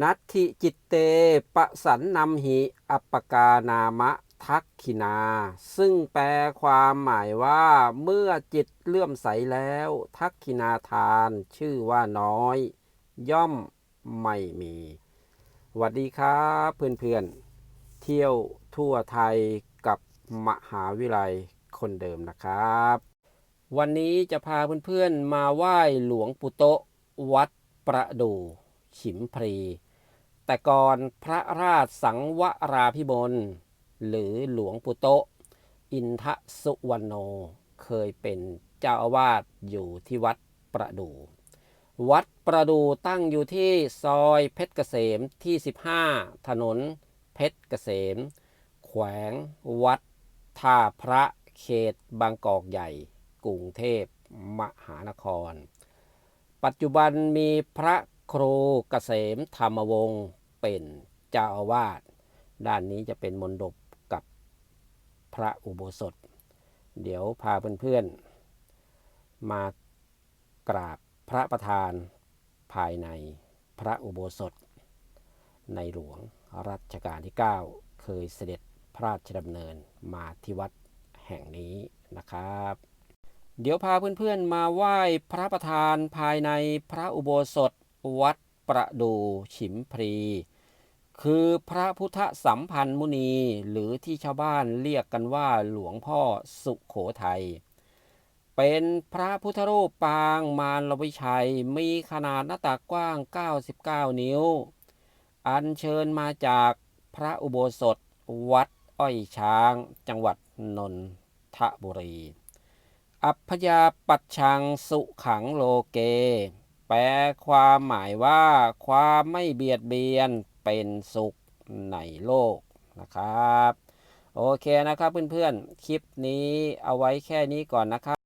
นัตถิจิตเตปะสันนำหิอัปปกานามะทักขินา ซึ่งแปลความหมายว่าเมื่อจิตเลื่อมใสแล้ว ทักขินาทานชื่อว่าน้อย ย่อมไม่มีสวัสดีครับเพื่อนๆ เที่ยวทั่วไทยกับมหาวิทยาลัยคนเดิมนะครับ วันนี้จะพาเพื่อนๆมาไหว้หลวงปู่โตวัดประดู่ ฉิมพรี แต่ก่อนพระราชสังวราพิบล หรือหลวงปู่โตอินทสุวรรณโน เคยเป็นเจ้าอาวาสอยู่ที่วัดประดู่วัดประดู่ตั้งอยู่ที่ซอยเพชรเกษมที่ 15 ถนนเพชรเกษม แขวงวัดท่าพระเขตบางกอกใหญ่ กรุงเทพมหานคร ปัจจุบันมีพระ ครูเกษมธรรมวงศ์เป็นเจ้าอาวาส ด้านนี้จะเป็นมณฑปกับพระอุโบสถ เดี๋ยวพาเพื่อนๆ มากราบพระประธานภายในพระอุโบสถ ในหลวงรัชกาลที่ 9 เคยเสด็จพระราชดำเนินมาที่วัดแห่งนี้นะครับ เดี๋ยวพาเพื่อนๆมาไหว้พระประธานภายในพระอุโบสถ วัดประดูฉิมพรี คือพระพุทธสัมพันธ์มุนี หรือที่ชาวบ้านเรียกกันว่าหลวงพ่อสุขโขทัย เป็นพระพุทธรูปปางมารวิชัย มีขนาดหน้าตักว้าง 99 นิ้ว อัญเชิญมาจากพระอุโบสถวัดอ้อยช้าง จังหวัดนนทบุรี อัพยาปัชชังสุขังโลเก ปลความหมายว่าความไม่เบียดเบียนเป็นสุขในโลกนะครับ โอเคนะครับเพื่อนๆ คลิปนี้เอาไว้แค่นี้ก่อนนะครับ